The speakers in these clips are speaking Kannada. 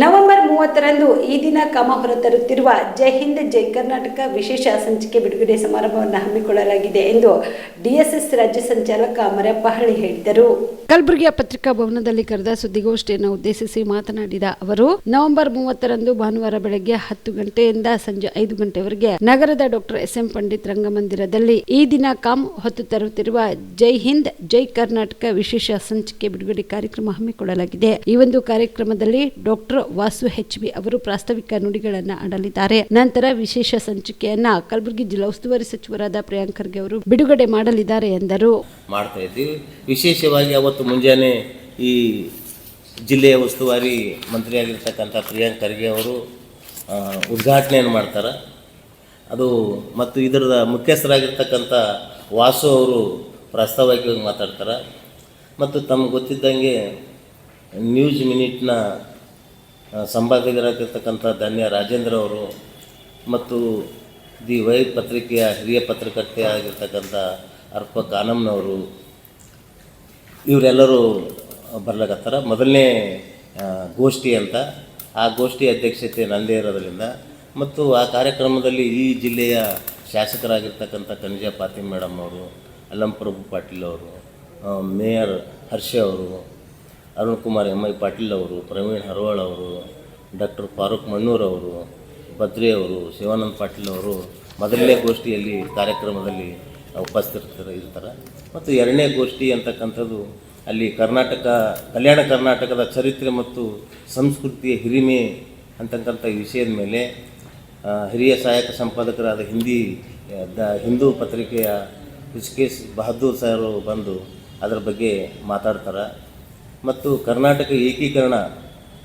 ನವೆಂಬರ್ ಮೂವತ್ತರಂದು ಈ ದಿನ ಕಾಮ ಹೊರತರುತ್ತಿರುವ ಜೈ ಹಿಂದ್, ಜೈ ಕರ್ನಾಟಕ ವಿಶೇಷ ಸಂಚಿಕೆ ಬಿಡುಗಡೆ ಸಮಾರಂಭವನ್ನು ಹಮ್ಮಿಕೊಳ್ಳಲಾಗಿದೆ ಎಂದು ಡಿಎಸ್ಎಸ್ ರಾಜ್ಯ ಸಂಚಾಲಕ ಮರಪ್ಪಹಳ್ಳಿ ಹೇಳಿದರು. ಕಲಬುರಗಿಯ ಪತ್ರಿಕಾ ಭವನದಲ್ಲಿ ಕರೆದ ಸುದ್ದಿಗೋಷ್ಠಿಯನ್ನು ಉದ್ದೇಶಿಸಿ ಮಾತನಾಡಿದ ಅವರು, ನವೆಂಬರ್ ಮೂವತ್ತರಂದು ಭಾನುವಾರ ಬೆಳಗ್ಗೆ ಹತ್ತು ಗಂಟೆಯಿಂದ ಸಂಜೆ ಐದು ಗಂಟೆವರೆಗೆ ನಗರದ ಡಾಕ್ಟರ್ ಎಸ್ ಎಂ ಪಂಡಿತ್ ರಂಗಮಂದಿರದಲ್ಲಿ ಈ ದಿನ ಕಾಮ್ ಹೊತ್ತು ತರುತ್ತಿರುವ ಜೈ ಹಿಂದ್, ಜೈ ಕರ್ನಾಟಕ ವಿಶೇಷ ಸಂಚಿಕೆ ಬಿಡುಗಡೆ ಕಾರ್ಯಕ್ರಮ ಹಮ್ಮಿಕೊಳ್ಳಲಾಗಿದೆ. ಈ ಒಂದು ಕಾರ್ಯಕ್ರಮದಲ್ಲಿ ಡಾಕ್ಟರ್ ವಾಸು ಹೆಚ್ ಬಿ ಅವರು ಪ್ರಾಸ್ತಾವಿಕ ನುಡಿಗಳನ್ನು ಆಡಲಿದ್ದಾರೆ. ನಂತರ ವಿಶೇಷ ಸಂಚಿಕೆಯನ್ನ ಕಲಬುರಗಿ ಜಿಲ್ಲಾ ಉಸ್ತುವಾರಿ ಸಚಿವರಾದ ಪ್ರಿಯಾಂಕರ್ಗೆ ಅವರು ಬಿಡುಗಡೆ ಮಾಡಲಿದ್ದಾರೆ ಎಂದರು. ಮಾಡ್ತಾ ಇದ್ದೀವಿ. ವಿಶೇಷವಾಗಿ ಅವತ್ತು ಮುಂಜಾನೆ ಈ ಜಿಲ್ಲೆಯ ಉಸ್ತುವಾರಿ ಮಂತ್ರಿಯಾಗಿರ್ತಕ್ಕಂಥ ಪ್ರಿಯಾಂಕ್ ಖರ್ಗೆ ಅವರು ಉದ್ಘಾಟನೆಯನ್ನು ಮಾಡ್ತಾರೆ. ಅದು ಮತ್ತು ಇದರ ಮುಖ್ಯಸ್ಥರಾಗಿರ್ತಕ್ಕಂಥ ವಾಸು ಅವರು ಪ್ರಾಸ್ತಾವಿಕವಾಗಿ ಮಾತಾಡ್ತಾರೆ. ಮತ್ತು ತಮ್ಗೆ ಗೊತ್ತಿದ್ದಂಗೆ ನ್ಯೂಸ್ ಮಿನಿಟ್ನ ಸಂಪಾದಕರಾಗಿರ್ತಕ್ಕಂಥ ಧನ್ಯ ರಾಜೇಂದ್ರ ಅವರು ಮತ್ತು ದಿ ವೈ ಪತ್ರಿಕೆಯ ಹಿರಿಯ ಪತ್ರಕರ್ತೆ ಆಗಿರ್ತಕ್ಕಂಥ ಅರ್ಪ ಕಾನಮ್ನವರು ಇವರೆಲ್ಲರೂ ಬರ್ಲಾಕತ್ತಾರ. ಮೊದಲನೇ ಗೋಷ್ಠಿ ಅಂತ. ಆ ಗೋಷ್ಠಿ ಅಧ್ಯಕ್ಷತೆ ನಂದೇ ಇರೋದರಿಂದ ಮತ್ತು ಆ ಕಾರ್ಯಕ್ರಮದಲ್ಲಿ ಈ ಜಿಲ್ಲೆಯ ಶಾಸಕರಾಗಿರ್ತಕ್ಕಂಥ ಕನಿಜಾ ಪಾತಿಮ್ ಮೇಡಮ್ ಅವರು ಅಲ್ಲಂಪ್ರಭು ಪಾಟೀಲ್ ಅವರು ಮೇಯರ್ ಹರ್ಷ ಅವರು, ಅರುಣ್ ಕುಮಾರ್ ಎಂ ಐ ಪಾಟೀಲ್ ಅವರು, ಪ್ರವೀಣ್ ಹರವಾಳ್ ಅವರು, ಡಾಕ್ಟರ್ ಫಾರೂಕ್ ಮಣ್ಣೂರ್ ಅವರು ಬದ್ರಿ ಅವರು, ಶಿವಾನಂದ್ ಪಾಟೀಲ್ ಅವರು ಮೊದಲನೇ ಗೋಷ್ಠಿಯಲ್ಲಿ ಕಾರ್ಯಕ್ರಮದಲ್ಲಿ ಉಪಸ್ಥಿತರು ಇರ್ತಾರೆ. ಮತ್ತು ಎರಡನೇ ಗೋಷ್ಠಿ ಅಂತಕ್ಕಂಥದ್ದು ಅಲ್ಲಿ ಕರ್ನಾಟಕ, ಕಲ್ಯಾಣ ಕರ್ನಾಟಕದ ಚರಿತ್ರೆ ಮತ್ತು ಸಂಸ್ಕೃತಿಯ ಹಿರಿಮೆ ಅಂತಕ್ಕಂಥ ವಿಷಯದ ಮೇಲೆ ಹಿರಿಯ ಸಹಾಯಕ ಸಂಪಾದಕರಾದ ಹಿಂದಿ, ದ, ಹಿಂದೂ ಪತ್ರಿಕೆಯ ಋಷಿಕೇಶ್ ಬಹದ್ದೂರ್ ಸರ್ ಬಂದು ಅದರ ಬಗ್ಗೆ ಮಾತಾಡ್ತಾರೆ. ಮತ್ತು ಕರ್ನಾಟಕ ಏಕೀಕರಣ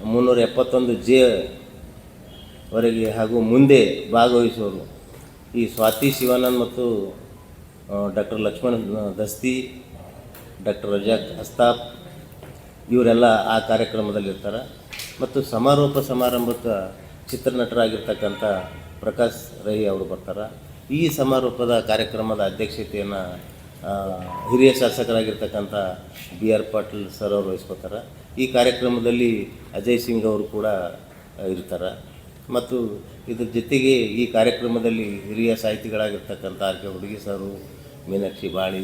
ಮುನ್ನೂರ ಎಪ್ಪತ್ತೊಂದು ಜೆ ವರೆಗೆ ಹಾಗೂ ಮುಂದೆ ಭಾಗವಹಿಸುವರು. ಈ ಸ್ವಾತಿ ಶಿವಾನಂದ್ ಮತ್ತು ಡಾಕ್ಟರ್ ಲಕ್ಷ್ಮಣ್ ದಸ್ತಿ, ಡಾಕ್ಟರ್ ರಜಾಕ್ ಅಸ್ತಾಪ್, ಇವರೆಲ್ಲ ಆ ಕಾರ್ಯಕ್ರಮದಲ್ಲಿ ಇರ್ತಾರೆ ಮತ್ತು ಸಮಾರೋಪ ಸಮಾರಂಭಕ್ಕೆ ಚಿತ್ರನಟರಾಗಿರ್ತಕ್ಕಂಥ ಪ್ರಕಾಶ್ ರೈ ಅವರು ಬರ್ತಾರೆ. ಈ ಸಮಾರೋಪದ ಕಾರ್ಯಕ್ರಮದ ಅಧ್ಯಕ್ಷತೆಯನ್ನು ಹಿರಿಯ ಶಾಸಕರಾಗಿರ್ತಕ್ಕಂಥ ಬಿ ಆರ್ ಪಾಟೀಲ್ ಸರ್ ಅವರು ವಹಿಸ್ಕೋತಾರೆ ಈ ಕಾರ್ಯಕ್ರಮದಲ್ಲಿ ಅಜಯ್ ಸಿಂಗ್ ಅವರು ಕೂಡ ಇರ್ತಾರೆ. ಮತ್ತು ಇದ್ರ ಜೊತೆಗೆ ಈ ಕಾರ್ಯಕ್ರಮದಲ್ಲಿ ಹಿರಿಯ ಸಾಹಿತಿಗಳಾಗಿರ್ತಕ್ಕಂಥ ಆರ್ ಕೆ ಹುಡುಗಿ ಸರು ಮೀನಾಕ್ಷಿ ಬಾಳಿ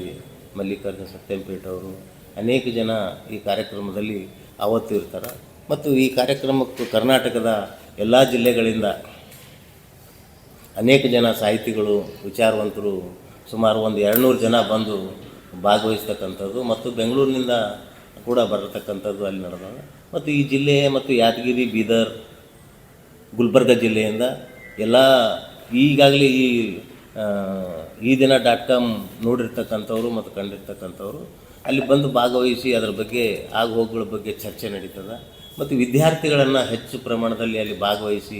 ಮಲ್ಲಿಕಾರ್ಜುನ ಸತ್ಯಂಪೇಟ್ ಅವರು ಅನೇಕ ಜನ ಈ ಕಾರ್ಯಕ್ರಮದಲ್ಲಿ ಅವತ್ತು ಇರ್ತಾರೆ. ಮತ್ತು ಈ ಕಾರ್ಯಕ್ರಮಕ್ಕೂ ಕರ್ನಾಟಕದ ಎಲ್ಲ ಜಿಲ್ಲೆಗಳಿಂದ ಅನೇಕ ಜನ ಸಾಹಿತಿಗಳು, ವಿಚಾರವಂತರು ಸುಮಾರು ಒಂದು ಎರಡುನೂರು ಜನ ಬಂದು ಭಾಗವಹಿಸ್ತಕ್ಕಂಥದ್ದು ಮತ್ತು ಬೆಂಗಳೂರಿನಿಂದ ಕೂಡ ಬರತಕ್ಕಂಥದ್ದು ಅಲ್ಲಿ ನಡೆದಾಗ ಮತ್ತು ಈ ಜಿಲ್ಲೆ ಮತ್ತು ಯಾದಗಿರಿ, ಬೀದರ್, ಗುಲ್ಬರ್ಗ ಜಿಲ್ಲೆಯಿಂದ ಎಲ್ಲ ಈಗಾಗಲೇ ಈ ಈ ದಿನ ಡಾಟ್ ಕಾಮ್ ನೋಡಿರ್ತಕ್ಕಂಥವ್ರು ಮತ್ತು ಕಂಡಿರ್ತಕ್ಕಂಥವ್ರು, ಅಲ್ಲಿ ಬಂದು ಭಾಗವಹಿಸಿ ಅದರ ಬಗ್ಗೆ ಆಗುಹೋಗುಗಳ ಬಗ್ಗೆ ಚರ್ಚೆ ನಡೀತದೆ. ಮತ್ತು ವಿದ್ಯಾರ್ಥಿಗಳನ್ನು ಹೆಚ್ಚು ಪ್ರಮಾಣದಲ್ಲಿ ಅಲ್ಲಿ ಭಾಗವಹಿಸಿ